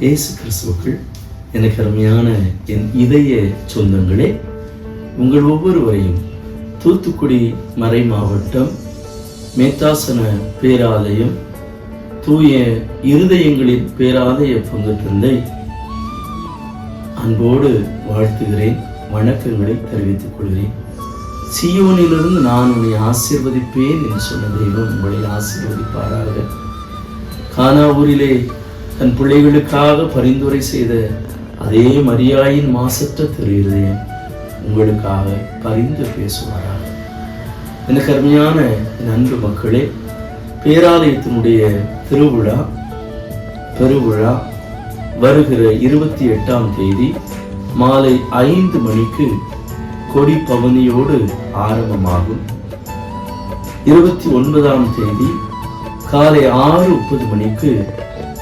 இயேசு கிறிஸ்துவுக்குள் எனக்கு அருமையான என் இதய சொந்தங்களே உங்கள் ஒவ்வொருவரையும் தூத்துக்குடி மறை மாவட்டம் மேத்தாசன பேராலயம் தூய இருதயங்களின் பேராலய பங்கு தந்தை அன்போடு வாழ்த்துகிறேன் வணக்கங்களை தெரிவித்துக் கொள்கிறேன். சியோனிலிருந்து நான் உன்னை ஆசிர்வதிப்பேன் என்று சொன்ன தெய்வம் உங்களை ஆசிர்வதிப்பாராக. கானாவூரிலே தன் பிள்ளைகளுக்காக பரிந்துரை செய்த அதே மரியாயின் மாசற்ற திரு இருதயம் உங்களுக்காக பரிந்து பேசுவாராக எனக்கு அருமையான என் அன்பு மக்களே பேராலயத்தினுடைய திருவிழா பெருவிழா வருகிற இருபத்தி எட்டாம் தேதி மாலை ஐந்து மணிக்கு கொடி பவனியோடு ஆரம்பமாகும். இருபத்தி ஒன்பதாம் தேதி காலை ஆறு முப்பது மணிக்கு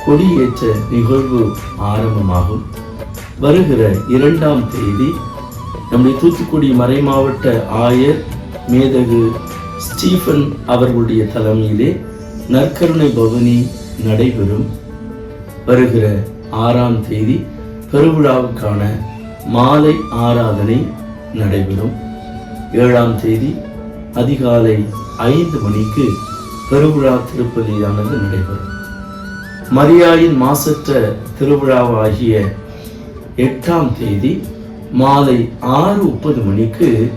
கொடியேற்ற நிகழ்வு ஆரம்பமாகும். வருகிற இரண்டாம் தேதி நம்முடைய தூத்துக்குடி மறைமாவட்ட ஆயர் மேதகு ஸ்டீஃபன் அவர்களுடைய தலைமையிலே நற்கருணை பவனி நடைபெறும். வருகிற ஆறாம் தேதி பெருவிழாவுக்கான மாலை ஆராதனை நடைபெறும். ஏழாம் தேதி அதிகாலை ஐந்து மணிக்கு பெருவிழா திருப்பதியானது நடைபெறும். மரியாயின் மாசற்ற திருவிழாவாகிய எட்டாம் தேதி மாலை ஆறு முப்பது மணிக்கு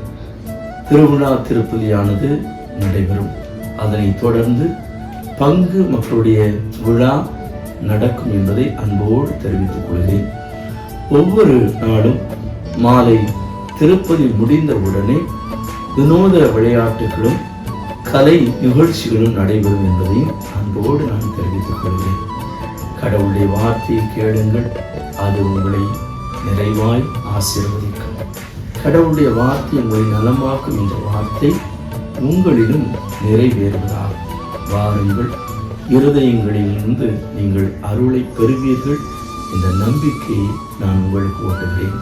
திருவிழா திருப்பதியானது நடைபெறும். அதனைத் தொடர்ந்து பங்கு மக்களுடைய விழா நடக்கும் என்பதை அன்போடு தெரிவித்துக் கொள்கிறேன். ஒவ்வொரு நாளும் மாலை திருப்பதி முடிந்தவுடனே வினோத விளையாட்டுகளும் கலை நிகழ்ச்சிகளும் நடைபெறும் என்பதையும் அன்போடு நான் தெரிவித்துக் கொள்கிறேன் வார்த்தையை கேளுங்கள். அது உங்களை நிறைவாய் ஆசீர்வதிக்கும். கடவுளுடைய வார்த்தை உங்களை நலமாக்கும் இந்த வார்த்தை உங்களிலும் நிறைவேறுவதாக வாருங்கள். இருதயங்களிலிருந்து நீங்கள் அருளை பெறுவீர்கள். இந்த நம்பிக்கையை நான் உங்களுக்கு ஓட்டுகிறேன்